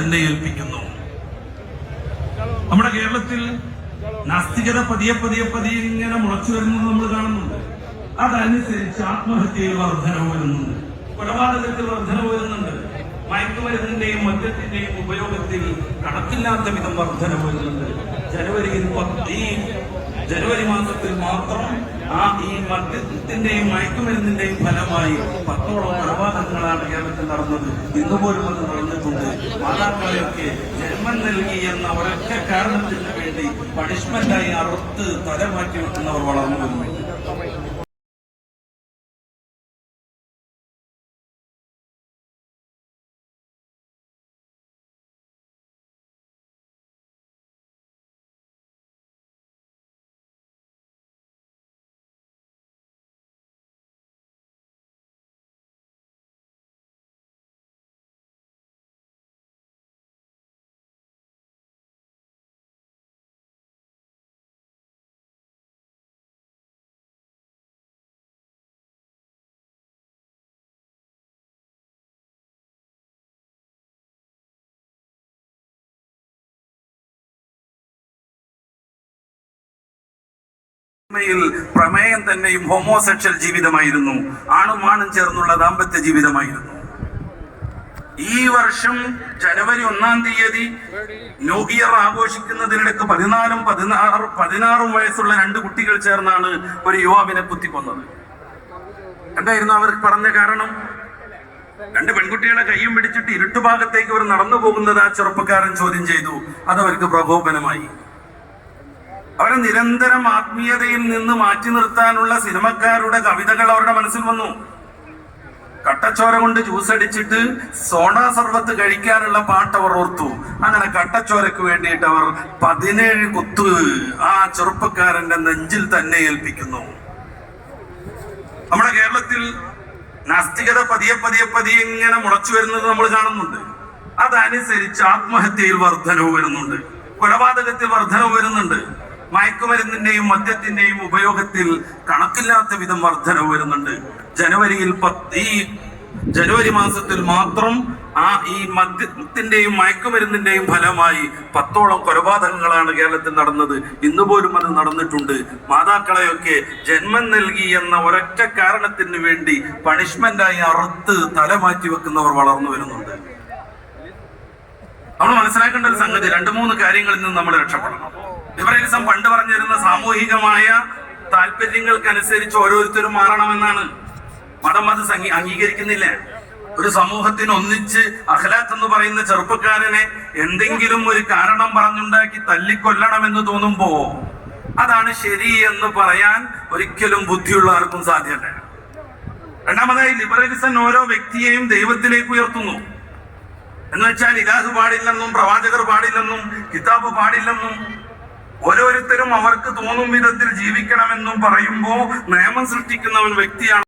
തന്നെ ഏൽപ്പിക്കുന്നു. നമ്മുടെ കേരളത്തിൽ നാസ്തികത പതിയെ പതിയെ പതിയെ ഇങ്ങനെ മുളച്ചു വരുന്നത് നമ്മൾ കാണുന്നുണ്ട്. അതനുസരിച്ച് ആത്മഹത്യയിൽ വർധനവ് വരുന്നുണ്ട്. കൊലപാതകത്തിൽ വർധനവ് വരുന്നുണ്ട്. മയക്കുമരുന്നിന്റെയും മദ്യത്തിന്റെയും ഉപയോഗത്തിൽ കണക്കില്ലാത്ത വിധം വർധനവ് വരുന്നുണ്ട്. ജനുവരിയിൽ പത്ത് ജനുവരി മാസത്തിൽ മാത്രം ആ ഈ മദ്യത്തിന്റെയും മയക്കുമരുന്നിന്റെയും ഫലമായി പത്തോളം കൊലപാതകങ്ങളാണ് കേരളത്തിൽ നടന്നത്. ഇന്ന് പോലും അത് നടന്നിട്ടുണ്ട്. മാതാക്കളെയൊക്കെ ജന്മം നൽകി എന്ന ഒരൊറ്റ കാരണത്തിന് വേണ്ടി പണിഷ്മെന്റായി അറുത്ത് തലമാറ്റി വെക്കുന്നവർ വളർന്നു വരുന്നു പ്രമേയം തന്നെയും ഹോമോസെക്ഷൽ ജീവിതമായിരുന്നു. ആണും ആണും ചേർന്നുള്ള ദാമ്പത്യ ജീവിതമായിരുന്നു. ഈ വർഷം ജനുവരി ഒന്നാം തീയതി ന്യൂ ഇയർ ആഘോഷിക്കുന്നതിനിടക്ക് പതിനാലും പതിനാറ് പതിനാറും വയസ്സുള്ള രണ്ട് കുട്ടികൾ ചേർന്നാണ് ഒരു യുവാവിനെ കുത്തിക്കൊന്നത്. എന്തായിരുന്നു അവർ പറഞ്ഞ കാരണം? രണ്ട് പെൺകുട്ടികളെ കൈയും പിടിച്ചിട്ട് ഇരുട്ടുഭാഗത്തേക്ക് ഇവർ നടന്നു പോകുന്നത് ആ ചെറുപ്പക്കാരൻ ചോദ്യം ചെയ്തു. അതവർക്ക് പ്രകോപനമായി. അവരെ നിരന്തരം ആത്മീയതയിൽ നിന്ന് മാറ്റി നിർത്താനുള്ള സിനിമക്കാരുടെ കവിതകൾ അവരുടെ മനസ്സിൽ വന്നു. കട്ടച്ചോര കൊണ്ട് ജ്യൂസ് അടിച്ചിട്ട് സോണാ സർവത്ത് കഴിക്കാനുള്ള പാട്ട് അവർ ഓർത്തു. അങ്ങനെ കട്ടച്ചോരക്ക് വേണ്ടിയിട്ട് അവർ പതിനേഴ് കുത്ത് ആ ചെറുപ്പക്കാരന്റെ നെഞ്ചിൽ തന്നെ ഏൽപ്പിക്കുന്നു. നമ്മുടെ കേരളത്തിൽ നാസ്തികത പതിയെ പതിയെ പതിയെ ഇങ്ങനെ മുളച്ചു വരുന്നത് നമ്മൾ കാണുന്നുണ്ട്. അതനുസരിച്ച് ആത്മഹത്യയിൽ വർധനവ് വരുന്നുണ്ട്. കൊലപാതകത്തിൽ വർധനവ് വരുന്നുണ്ട്. മയക്കുമരുന്നിന്റെയും മദ്യത്തിന്റെയും ഉപയോഗത്തിൽ കണക്കില്ലാത്ത വിധം വർധനവ് വരുന്നുണ്ട്. ജനുവരിയിൽ പത്ത് ഈ ജനുവരി മാസത്തിൽ മാത്രം ആ ഈ മദ്യത്തിന്റെയും മയക്കുമരുന്നിന്റെയും ഫലമായി പത്തോളം കൊലപാതകങ്ങളാണ് കേരളത്തിൽ നടന്നത്. ഇന്ന് പോലും അത് നടന്നിട്ടുണ്ട്. മാതാക്കളെയൊക്കെ ജന്മം നൽകി എന്ന ഒരൊറ്റ കാരണത്തിന് വേണ്ടി പണിഷ്മെന്റായി അറുത്ത് തല മാറ്റി വെക്കുന്നവർ വളർന്നു വരുന്നുണ്ട്. നമ്മൾ മനസ്സിലാക്കേണ്ട ഒരു സംഗതി രണ്ട് മൂന്ന് കാര്യങ്ങളിൽ നിന്ന് നമ്മൾ രക്ഷപ്പെടണം. ലിബറലിസം പണ്ട് പറഞ്ഞിരുന്ന സാമൂഹികമായ താല്പര്യങ്ങൾക്കനുസരിച്ച് ഓരോരുത്തരും മാറണമെന്നാണ്. മതം അത് അംഗീകരിക്കുന്നില്ല. ഒരു സമൂഹത്തിന് ഒന്നിച്ച് അഖലാത്ത് എന്ന് പറയുന്ന ചെറുപ്പക്കാരനെ എന്തെങ്കിലും ഒരു കാരണം പറഞ്ഞുണ്ടാക്കി തല്ലിക്കൊല്ലണമെന്ന് തോന്നുമ്പോ അതാണ് ശരി എന്ന് പറയാൻ ഒരിക്കലും ബുദ്ധിയുള്ള ആർക്കും സാധ്യത. രണ്ടാമതായി ലിബറലിസം ഓരോ വ്യക്തിയെയും ദൈവത്തിലേക്ക് ഉയർത്തുന്നു. എന്ന് വെച്ചാൽ ഇലാഹ് പാടില്ലെന്നും പ്രവാചകർ പാടില്ലെന്നും കിതാബ് പാടില്ലെന്നും ഓരോരുത്തരും അവർക്ക് തോന്നും വിധത്തിൽ ജീവിക്കണമെന്നും പറയുമ്പോൾ നിയമം സൃഷ്ടിക്കുന്നവൻ വ്യക്തിയാണ്.